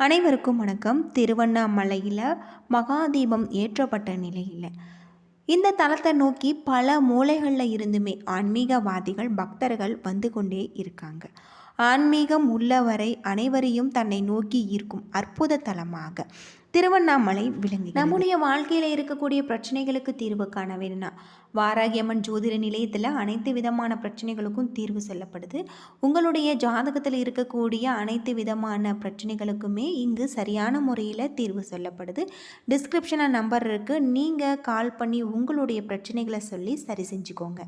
அனைவருக்கும் வணக்கம். திருவண்ணாமலையில் மகாதீபம் ஏற்றப்பட்ட நிலையில். இந்த தலத்தை நோக்கி பல மூலைகளில் இருந்துமே ஆன்மீகவாதிகள் பக்தர்கள் வந்து கொண்டே இருக்காங்க. ஆன்மீகம் உள்ளவரை அனைவரையும் தன்னை நோக்கி ஈர்க்கும் அற்புத தலமாக. திருவண்ணாமலை விளங்கி நம்முடைய வாழ்க்கையில் இருக்கக்கூடிய பிரச்சனைகளுக்கு தீர்வு காண வேணும்னா வாராகியம்மன் ஜோதிட நிலையத்தில் அனைத்து விதமான பிரச்சனைகளுக்கும் தீர்வு சொல்லப்படுது. உங்களுடைய ஜாதகத்தில் இருக்கக்கூடிய அனைத்து விதமான பிரச்சனைகளுக்குமே இங்கு சரியான முறையில் தீர்வு சொல்லப்படுது. டிஸ்கிரிப்ஷனில் நம்பர் இருக்குது நீங்கள் கால் பண்ணி உங்களுடைய பிரச்சனைகளை சொல்லி சரி செஞ்சுக்கோங்க.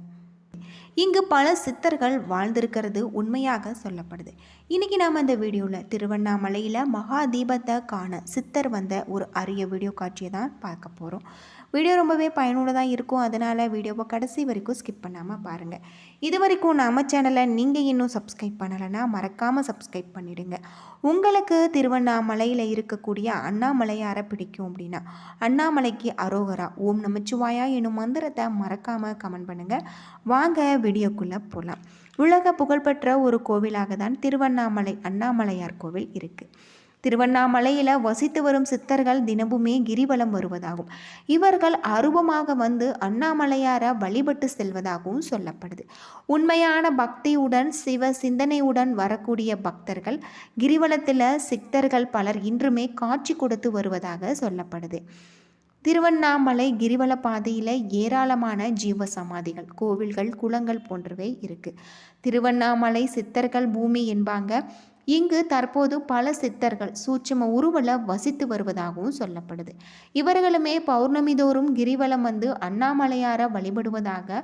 இங்கு பல சித்தர்கள் வாழ்ந்திருக்கிறது உண்மையாக சொல்லப்படுது. இன்றைக்கி நாம் அந்த வீடியோவில் திருவண்ணாமலையில் மகா தீபத்தை காண சித்தர் வந்த ஒரு அரிய வீடியோ காட்சியை தான் பார்க்க போகிறோம் வீடியோ ரொம்பவே பயனுள்ளதாக இருக்கும். அதனால் வீடியோவை கடைசி வரைக்கும் ஸ்கிப் பண்ணாமல் பாருங்கள் இது வரைக்கும் நம்ம சேனலை நீங்கள் இன்னும் சப்ஸ்கிரைப் பண்ணலைன்னா மறக்காமல் சப்ஸ்கிரைப் பண்ணிவிடுங்க உங்களுக்கு திருவண்ணாமலையில் இருக்கக்கூடிய அண்ணாமலையாரை பிடிக்கும் அப்படின்னா அண்ணாமலைக்கு அரோகரா ஓம் நமச்சிவாயா என்னும் மந்திரத்தை மறக்காமல் கமெண்ட் பண்ணுங்கள் வாங்க வீடியோக்குள்ளே போகலாம் உலக புகழ்பெற்ற ஒரு கோவிலாக தான் திருவண்ணாமலை அண்ணாமலையார் கோவில் இருக்குது திருவண்ணாமலையில் வசித்து வரும் சித்தர்கள் தினமுமே கிரிவலம் வருவதாகும். இவர்கள் அருவமாக வந்து அண்ணாமலையாரை வழிபட்டு செல்வதாகவும் சொல்லப்படுது. உண்மையான பக்தியுடன் சிவ சிந்தனையுடன் வரக்கூடிய பக்தர்கள் கிரிவலத்தில் சித்தர்கள் பலர் இன்றுமே காட்சி கொடுத்து வருவதாக சொல்லப்படுது. திருவண்ணாமலை கிரிவல பாதையில் ஏராளமான ஜீவ சமாதிகள் கோவில்கள் குளங்கள் போன்றவை இருக்குது திருவண்ணாமலை சித்தர்கள் பூமி என்பாங்க. இங்கு தற்போது பல சித்தர்கள் சூட்சம உருவல வசித்து வருவதாகவும் சொல்லப்படுது. இவர்களுமே பௌர்ணமி தோறும் கிரிவலம் வந்து அண்ணாமலையார வழிபடுவதாக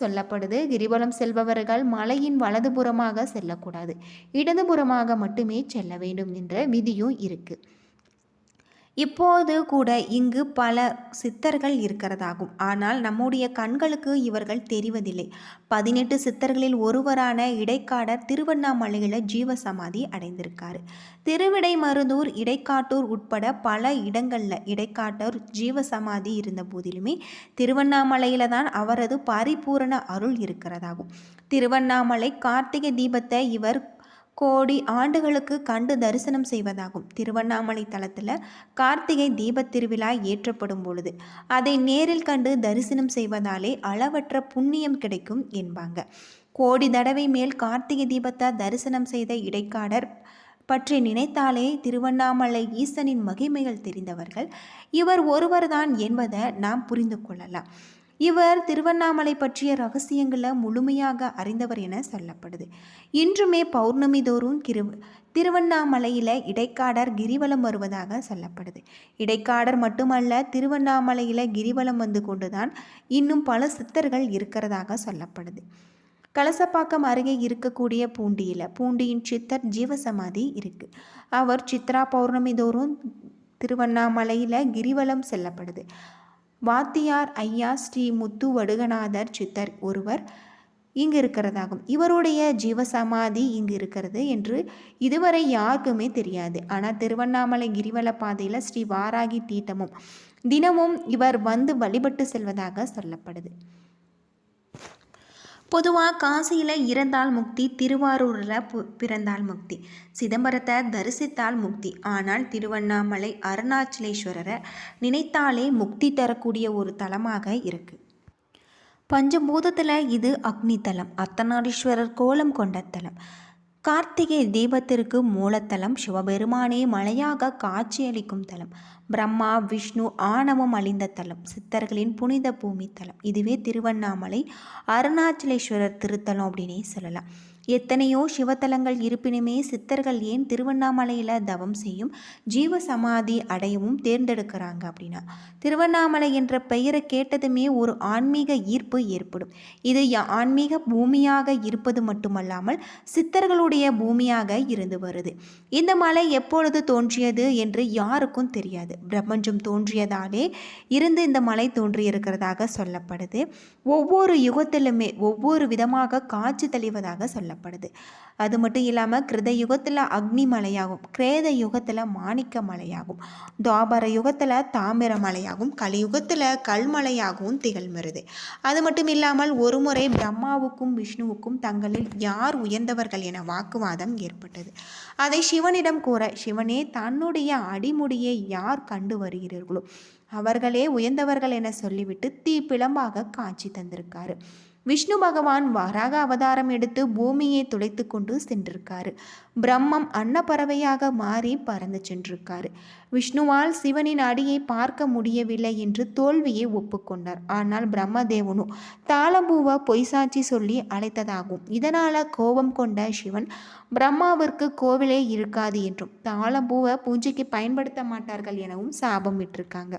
சொல்லப்படுது. கிரிவலம் செல்பவர்கள் மலையின் வலதுபுறமாக செல்லக்கூடாது. இடதுபுறமாக மட்டுமே செல்ல வேண்டும் என்ற விதியும் இருக்குது இப்போது கூட இங்கு பல சித்தர்கள் இருக்கிறதாகும். ஆனால் நம்முடைய கண்களுக்கு இவர்கள் தெரிவதில்லை. பதினெட்டு சித்தர்களில் ஒருவரான இடைக்காடர் திருவண்ணாமலையில் ஜீவசமாதி அடைந்திருக்காரு. திருவிடைமருதூர் இடைக்காட்டூர் உட்பட பல இடங்களில் இடைக்காட்டூர் ஜீவசமாதி இருந்த போதிலுமே திருவண்ணாமலையில் தான் அவரது பரிபூரண அருள் இருக்கிறதாகும். திருவண்ணாமலை கார்த்திகை தீபத்தை இவர் கோடி ஆண்டுகளுக்கு கண்டு தரிசனம் செய்வதாகும். திருவண்ணாமலை தலத்தில் கார்த்திகை தீபத் திருவிழா ஏற்றப்படும் பொழுது அதை நேரில் கண்டு தரிசனம் செய்வதாலே அளவற்ற புண்ணியம் கிடைக்கும் என்பாங்க. கோடி தடவை மேல் கார்த்திகை தீபத்தை தரிசனம் செய்த இடைக்காடர் பற்றி நினைத்தாலே திருவண்ணாமலை ஈசனின் மகிமைகள் தெரிந்தவர்கள். இவர் ஒருவர்தான் என்பதை நாம் புரிந்து கொள்ளலாம். இவர் திருவண்ணாமலை பற்றிய ரகசியங்களை முழுமையாக அறிந்தவர் என சொல்லப்படுது. இன்றுமே பௌர்ணமி தோறும் கிரு திருவண்ணாமலையில் இடைக்காடர் கிரிவலம் வருவதாக சொல்லப்படுது. இடைக்காடர் மட்டுமல்ல திருவண்ணாமலையில் கிரிவலம் வந்து கொண்டுதான் இன்னும் பல சித்தர்கள் இருக்கிறதாக சொல்லப்படுது. கலசப்பாக்கம் அருகே இருக்கக்கூடிய பூண்டியில் பூண்டியின் சித்தர் ஜீவசமாதி இருக்குது அவர் சித்ரா பௌர்ணமி தோறும் திருவண்ணாமலையில் கிரிவலம் செல்லப்படுது. வாத்தியார் ஐயா ஸ்ரீ முத்து வடுகநாதர் சித்தர் ஒருவர் இங்கு இருக்கிறதாகும். இவருடைய ஜீவசமாதி இங்கு இருக்கிறது என்று இதுவரை யாருக்குமே தெரியாது. ஆனால் திருவண்ணாமலை கிரிவல பாதையில் ஸ்ரீ வாராகி தீட்டமும் தினமும் இவர் வந்து வழிபட்டு செல்வதாக சொல்லப்படுது. பொதுவாக காசியில் இறந்தால் முக்தி திருவாரூரில் பிறந்தால் முக்தி. சிதம்பரத்தை தரிசித்தால் முக்தி. ஆனால் திருவண்ணாமலை அருணாச்சலேஸ்வரரை நினைத்தாலே முக்தி தரக்கூடிய ஒரு தலமாக இருக்குது பஞ்சபூதத்தில் இது அக்னி தலம். அர்த்தநாரீஸ்வரர் கோலம் கொண்ட தலம். கார்த்திகை தீபத்திற்கு மூலத்தலம். சிவபெருமானே மலையாக காட்சியளிக்கும் தலம். பிரம்மா விஷ்ணு ஆணவம் அழிந்த தலம் சித்தர்களின் புனித பூமி தலம். இதுவே திருவண்ணாமலை அருணாச்சலேஸ்வரர் திருத்தலம் அப்படின்னே சொல்லலாம். எத்தனையோ சிவத்தலங்கள் இருப்பினுமே சித்தர்கள் ஏன் திருவண்ணாமலையில் தவம் செய்யும் ஜீவ சமாதி அடையவும் தேர்ந்தெடுக்கிறாங்க அப்படின்னா? திருவண்ணாமலை என்ற பெயரை கேட்டதுமே ஒரு ஆன்மீக ஈர்ப்பு ஏற்படும். இது ஆன்மீக பூமியாக இருப்பது மட்டுமல்லாமல் சித்தர்களுடைய பூமியாக இருந்து வருது. இந்த மலை எப்பொழுது தோன்றியது என்று யாருக்கும் தெரியாது. பிரபஞ்சம் தோன்றியதாலே இருந்து இந்த மலை தோன்றியிருக்கிறதாக சொல்லப்படுது. ஒவ்வொரு யுகத்திலுமே ஒவ்வொரு விதமாக காட்சி தெளிவதாக சொல்லப்படுது. அது மட்டும் இல்லாமல் கிருத யுகத்தில் அக்னி மலையாகும் கிரேத யுகத்தில் மாணிக்க மலையாகும் துவாபர யுகத்தில் தாமிர மலையாகும் கலியுகத்தில் கல்மலையாகவும் திகழ்கிறது. அது மட்டும் இல்லாமல் ஒருமுறை பிரம்மாவுக்கும் விஷ்ணுவுக்கும் தங்களில் யார் உயர்ந்தவர்கள் என வாக்குவாதம் ஏற்பட்டது. அதை சிவனிடம் கூற சிவனே தன்னுடைய அடிமுடியை யார் கண்டு வருகிறீர்களோ அவர்களே உயர்ந்தவர்கள் என சொல்லிவிட்டு தீப்பிளம்பாக காட்சி தந்திருக்காரு. விஷ்ணு பகவான் வராக அவதாரம் எடுத்து பூமியை துளைத்து கொண்டு சென்றிருக்காரு. பிரம்மம் அன்னப்பறவையாக மாறி பறந்து சென்றிருக்காரு. விஷ்ணுவால் சிவனின் அடியை பார்க்க முடியவில்லை என்று தோல்வியை ஒப்புக்கொண்டார். ஆனால் பிரம்மதேவனு தாளம்பூவை பொய்சாட்சி சொல்லி அழைத்ததாகும். இதனால கோபம் கொண்ட சிவன் பிரம்மாவிற்கு கோவிலே இருக்காது என்றும் தாளம்பூவை பூஜைக்கு பயன்படுத்த மாட்டார்கள் எனவும் சாபம் விட்டிருக்காங்க.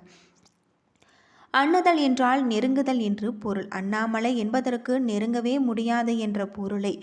அண்ணுதல் என்றால் நெருங்குதல் என்று பொருள். அண்ணாமலை என்பதற்கு நெருங்கவே முடியாது என்ற பொருளை.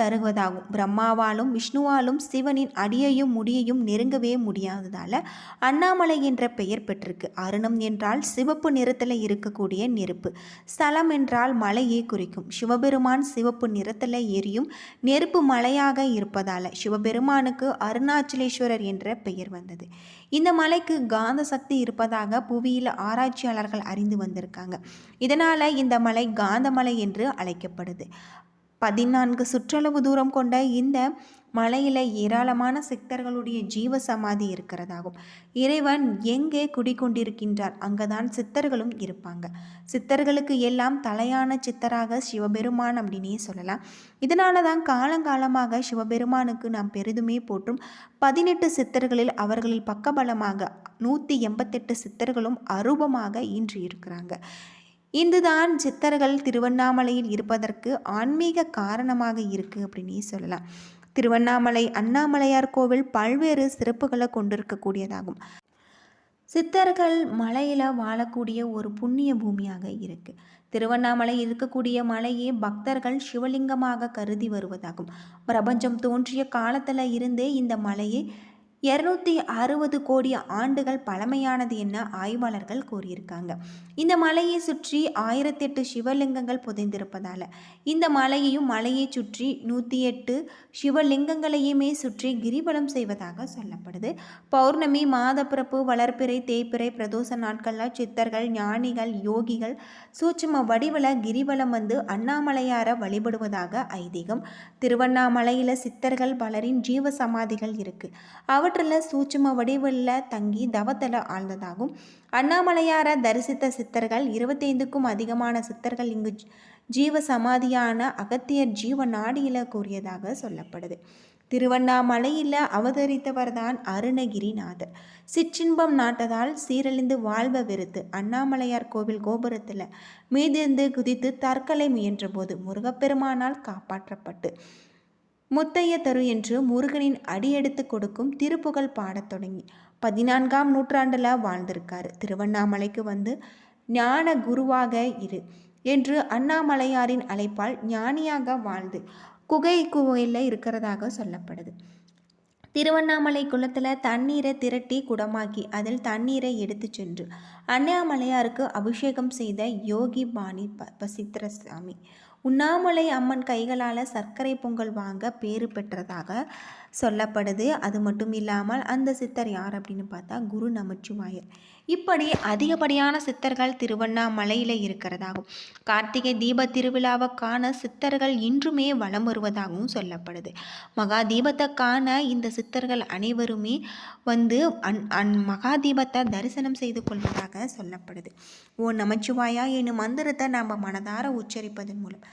தருவதாகும். பிரம்மாவாலும் விஷ்ணுவாலும் சிவனின் அடியையும் முடியையும் நெருங்கவே முடியாததால் அண்ணாமலை என்ற பெயர் பெற்றிருக்கு. அருணம் என்றால் சிவப்பு நிறத்தில் இருக்கக்கூடிய நெருப்பு. ஸ்தலம் என்றால் மலையை குறிக்கும். சிவபெருமான் சிவப்பு நிறத்தில் எரியும் நெருப்பு மலையாக இருப்பதால் சிவபெருமானுக்கு அருணாச்சலேஸ்வரர் என்ற பெயர் வந்தது. இந்த மலைக்கு காந்த சக்தி இருப்பதாக புவியில் ஆராய்ச்சியாளர்கள் அறிந்து வந்திருக்காங்க. இதனால் இந்த மலை காந்தமலை என்று அழைக்கப்படுது. பதினான்கு சுற்றளவு தூரம் கொண்ட இந்த மலையில் ஏராளமான சித்தர்களுடைய ஜீவ சமாதி இருக்கிறதாகும். இறைவன் எங்கே குடிக்கொண்டிருக்கின்றார் அங்கதான் சித்தர்களும் இருப்பாங்க. சித்தர்களுக்கு எல்லாம் தலையான சித்தராக சிவபெருமான் அப்படின்னே சொல்லலாம். இதனால தான் காலங்காலமாக சிவபெருமானுக்கு நாம் பெரிதுமே போற்றும் பதினெட்டு சித்தர்களில் அவர்களில் பக்கபலமாக நூற்றி எண்பத்தெட்டு சித்தர்களும் அரூபமாக இன்று இருக்கிறாங்க. இந்துதான் சித்தர்கள் திருவண்ணாமலையில் இருப்பதற்கு ஆன்மீக காரணமாக இருக்குது அப்படின்னே சொல்லலாம். திருவண்ணாமலை அண்ணாமலையார் கோவில் பல்வேறு சிறப்புகளை கொண்டிருக்கக்கூடியதாகும். சித்தர்கள் மலையில் வாழக்கூடிய ஒரு புண்ணிய பூமியாக இருக்குது திருவண்ணாமலை இருக்கக்கூடிய மலையே பக்தர்கள் சிவலிங்கமாக கருதி வருவதாகும். பிரபஞ்சம் தோன்றிய காலத்தில் இருந்தே இந்த மலையை இரநூத்தி அறுபது கோடி ஆண்டுகள் பழமையானது என ஆய்வாளர்கள் கூறியிருக்காங்க. இந்த மலையை சுற்றி ஆயிரத்தி எட்டு சிவலிங்கங்கள் புதைந்திருப்பதால் இந்த மலையையும் மலையை சுற்றி நூற்றி எட்டு சிவலிங்கங்களையுமே சுற்றி கிரிவலம் செய்வதாக சொல்லப்படுது. பௌர்ணமி மாதப்பிறப்பு வளர்ப்பிறை தேய்ப்பிறை பிரதோஷ நாட்களில் சித்தர்கள் ஞானிகள் யோகிகள் சூட்சும வடிவில் கிரிவலம் வந்து அண்ணாமலையார வழிபடுவதாக ஐதீகம். திருவண்ணாமலையில் சித்தர்கள் பலரின் ஜீவ சமாதிகள் இருக்குது அவர் அவற்றில் சூட்சும வடிவில் தங்கி தவத்தில் ஆழ்ந்ததாகும். அண்ணாமலையாரை தரிசித்த சித்தர்கள் இருபத்தைந்துக்கும் அதிகமான சித்தர்கள் இங்கு ஜீவ சமாதியான அகத்தியர் ஜீவ நாடியில் கூறியதாக சொல்லப்படுது. திருவண்ணாமலையில் அவதரித்தவர்தான் அருணகிரிநாதர். சிற்றின்பம் நாட்டதால் சீரழிந்து வாழ்வ வெறுத்து அண்ணாமலையார் கோவில் கோபுரத்தில் மீதிருந்து குதித்து தற்கொலை முயன்றபோது முருகப்பெருமானால் காப்பாற்றப்பட்டு முத்தைய தரு என்று முருகனின் அடியெடுத்து கொடுக்கும் திருப்புகழ் பாடத் தொடங்கி பதினான்காம் நூற்றாண்டில் வாழ்ந்திருக்காரு. திருவண்ணாமலைக்கு வந்து ஞான குருவாக இரு என்று அண்ணாமலையாரின் அழைப்பால் ஞானியாக வாழ்ந்து குகை குகையில் இருக்கிறதாக சொல்லப்படுது. திருவண்ணாமலை குளத்தில் தண்ணீரை திரட்டி குடமாக்கி அதில் தண்ணீரை எடுத்து சென்று அண்ணாமலையாருக்கு அபிஷேகம் செய்த யோகி பாணி ப பசித்திரசாமி. உண்ணாமலை அம்மன் கைகளால் சர்க்கரை பொங்கல் வாங்க பேறு பெற்றதாக சொல்லப்படுது. அது மட்டும் இல்லாமல் அந்த சித்தர் யார் அப்படின்னு பார்த்தா குரு நமச்சிவாயர். இப்படி அதிகப்படியான சித்தர்கள் திருவண்ணாமலையில் இருக்கிறதாகும். கார்த்திகை தீப திருவிழாவை காண சித்தர்கள் இன்றுமே வலம் வருவதாகவும் சொல்லப்படுது. மகா தீபத்தை காண இந்த சித்தர்கள் அனைவருமே வந்து அன் அன் மகா தீபத்தை தரிசனம் செய்து கொள்வதாக சொல்லப்படுது. ஓ நமச்சிவாயா என்னும் மந்திரத்தை நாம் மனதார உச்சரிப்பதன் மூலம்.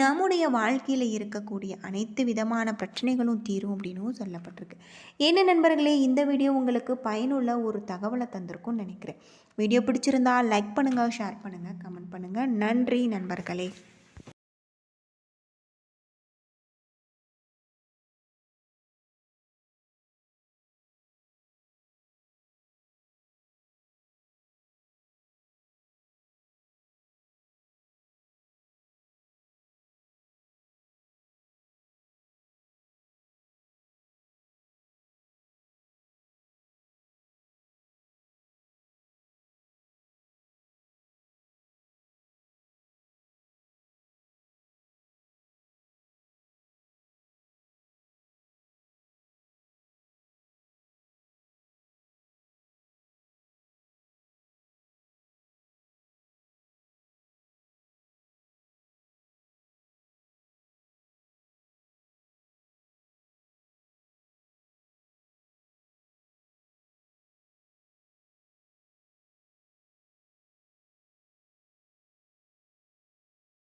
நம்முடைய வாழ்க்கையில் இருக்கக்கூடிய அனைத்து விதமான பிரச்சனைகளும் தீரும் அப்படின்னும் சொல்லப்பட்டிருக்கு. என்ன நண்பர்களே இந்த வீடியோ உங்களுக்கு பயனுள்ள ஒரு தகவலை தந்திருக்கும்னு நினைக்கிறேன். வீடியோ பிடிச்சிருந்தா லைக் பண்ணுங்கள் ஷேர் பண்ணுங்கள் கமெண்ட் பண்ணுங்கள் நன்றி நண்பர்களே.